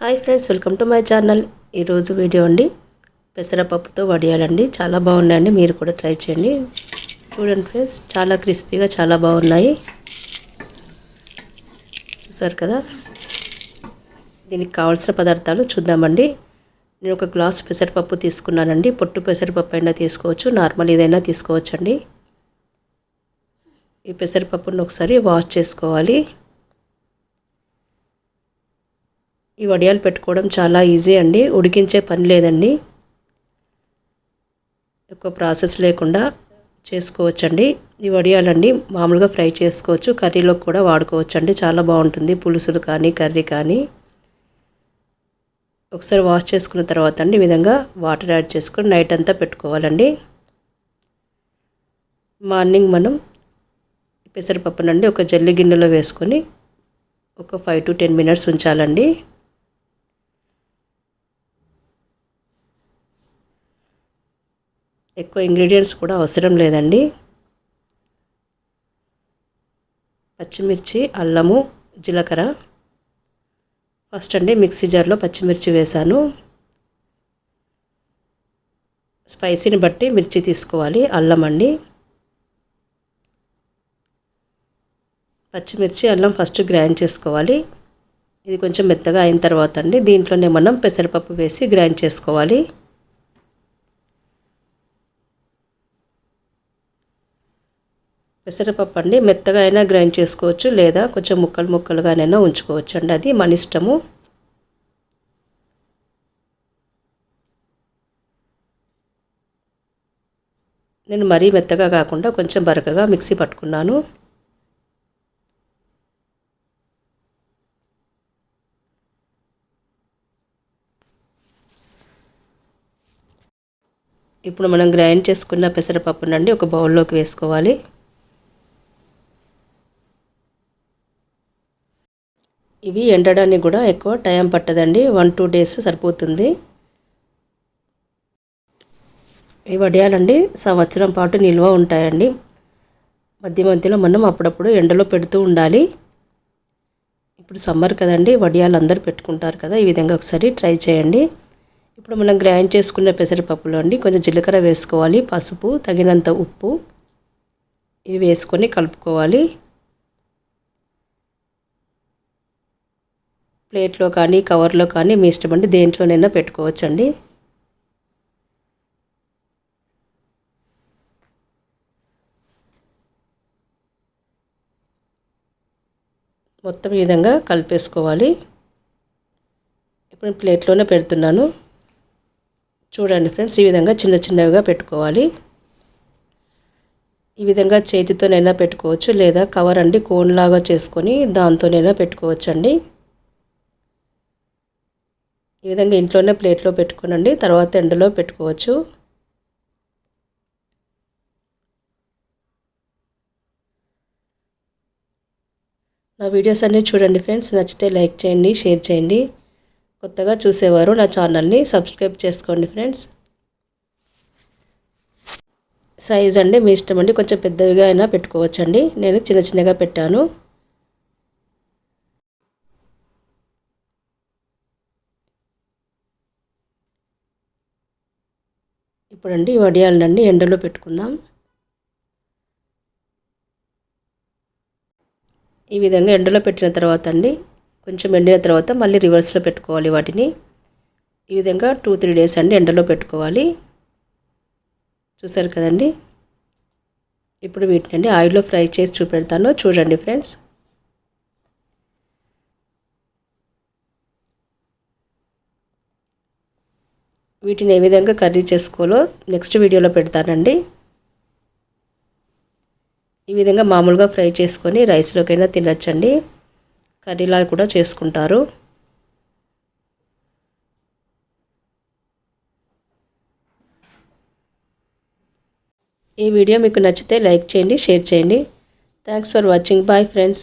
Hi friends welcome to my channel. ఈరోజు video అండి. పెసరపప్పుతో వడియాలండి. చాలా బాగున్నాయండి. మీరు కూడా ట్రై చేయండి. చూడండి ఫ్రెండ్స్ చాలా క్రిస్పీగా చాలా బాగున్నాయి. చూసారు కదా? దీనికి కావాల్సిన పదార్థాలు చూద్దామండి. నేను ఒక గ్లాస్ పెసరపప్పు తీసుకున్నానండి. పొట్టు పెసరపప్పు అయినా తీసుకోవచ్చు. నార్మల్ ఏదైనా తీసుకోవచ్చండి. ఈ పెసరపప్పును ఒకసారి వాష్ చేసుకోవాలి. ఈ వడియాలు పెట్టుకోవడం చాలా ఈజీ అండి. ఉడికించే పని లేదండి. ఎక్కువ ప్రాసెస్ లేకుండా చేసుకోవచ్చండి. ఈ వడియాలండి మామూలుగా ఫ్రై చేసుకోవచ్చు. కర్రీలో కూడా వాడుకోవచ్చు అండి చాలా బాగుంటుంది. పులుసులు కానీ కర్రీ కానీ. ఒకసారి వాష్ చేసుకున్న తర్వాత అండి ఈ విధంగా వాటర్ యాడ్ చేసుకొని నైట్ అంతా పెట్టుకోవాలండి. మార్నింగ్ మనం పెసరపప్పునండి ఒక జల్లి గిన్నెలో వేసుకొని ఒక ఫైవ్ టు టెన్ మినిట్స్ ఉంచాలండి. ఎక్కువ ఇంగ్రీడియంట్స్ కూడా అవసరం లేదండి. పచ్చిమిర్చి అల్లము జీలకర్ర. ఫస్ట్ అండి మిక్సీ జార్లో పచ్చిమిర్చి వేసాను. స్పైసీని బట్టి మిర్చి తీసుకోవాలి అల్లం అండి. పచ్చిమిర్చి అల్లం ఫస్ట్ గ్రైండ్ చేసుకోవాలి. ఇది కొంచెం మెత్తగా అయిన తర్వాత అండి దీంట్లోనే మనం పెసరపప్పు వేసి గ్రైండ్ చేసుకోవాలి. పెసరపప్పు అండి. మెత్తగా అయినా గ్రైండ్ చేసుకోవచ్చు లేదా కొంచెం ముక్కలు ముక్కలుగానైనా ఉంచుకోవచ్చు అండి. అది మన ఇష్టము. నేను మరీ మెత్తగా కాకుండా కొంచెం బరకగా మిక్సీ పట్టుకున్నాను. ఇప్పుడు మనం గ్రైండ్ చేసుకున్న పెసరపప్పు నుండి ఒక బౌల్లోకి వేసుకోవాలి. ఇవి ఎండడానికి కూడా ఎక్కువ టైం పట్టదండి. వన్ టూ డేస్ సరిపోతుంది. ఈ వడియాలండి సంవత్సరం పాటు నిల్వ ఉంటాయండి. మధ్య మధ్యలో మనం అప్పుడప్పుడు ఎండలో పెడుతూ ఉండాలి. ఇప్పుడు సమ్మర్ కదండి వడియాలు అందరూ పెట్టుకుంటారు కదా ఈ విధంగా ఒకసారి ట్రై చేయండి. ఇప్పుడు మనం గ్రైండ్ చేసుకున్న పెసరపప్పులో అండి కొంచెం జీలకర్ర వేసుకోవాలి పసుపు తగినంత ఉప్పు ఇవి వేసుకొని కలుపుకోవాలి. ప్లేట్లో కానీ కవర్లో కానీ మీ ఇష్టం అండి దేంట్లోనైనా పెట్టుకోవచ్చండి. మొత్తం ఈ విధంగా కలిపేసుకోవాలి. ఇప్పుడు ప్లేట్లోనే పెడుతున్నాను. చూడండి ఫ్రెండ్స్ ఈ విధంగా చిన్న చిన్నవిగా పెట్టుకోవాలి. ఈ విధంగా చేతితోనైనా పెట్టుకోవచ్చు లేదా కవర్ అండి కోన్ లాగా చేసుకొని దాంతోనైనా పెట్టుకోవచ్చు అండి ఈ విధంగా ఇంట్లోనే ప్లేట్లో పెట్టుకోనండి. తర్వాత ఎండలో పెట్టుకోవచ్చు. నా వీడియోస్ అన్నీ చూడండి ఫ్రెండ్స్. నచ్చితే లైక్ చేయండి షేర్ చేయండి. కొత్తగా చూసేవారు నా ఛానల్ని సబ్స్క్రైబ్ చేసుకోండి ఫ్రెండ్స్. సైజ్ అండి మీ ఇష్టం అండి. కొంచెం పెద్దవిగా అయినా పెట్టుకోవచ్చండి. నేను చిన్న చిన్నగా పెట్టాను. ఇప్పుడండి వడియాలండి ఎండలో పెట్టుకుందాం. ఈ విధంగా ఎండలో పెట్టిన తర్వాత అండి కొంచెం ఎండిన తర్వాత మళ్ళీ రివర్స్లో పెట్టుకోవాలి వాటిని. ఈ విధంగా టూ త్రీ డేస్ అండి ఎండలో పెట్టుకోవాలి. చూసారు కదండి? ఇప్పుడు వీటిని అండి ఆయిల్లో ఫ్రై చేసి చూపెడతాను. చూడండి ఫ్రెండ్స్. వీటిని ఏ విధంగా కర్రీ చేసుకోవాలో నెక్స్ట్ వీడియోలో పెడతానండి. ఈ విధంగా మామూలుగా ఫ్రై చేసుకొని రైస్లోకైనా తినచ్చండి. కర్రీలా కూడా చేసుకుంటారు. ఈ వీడియో మీకు నచ్చితే లైక్ చేయండి షేర్ చేయండి. Thanks for watching bye friends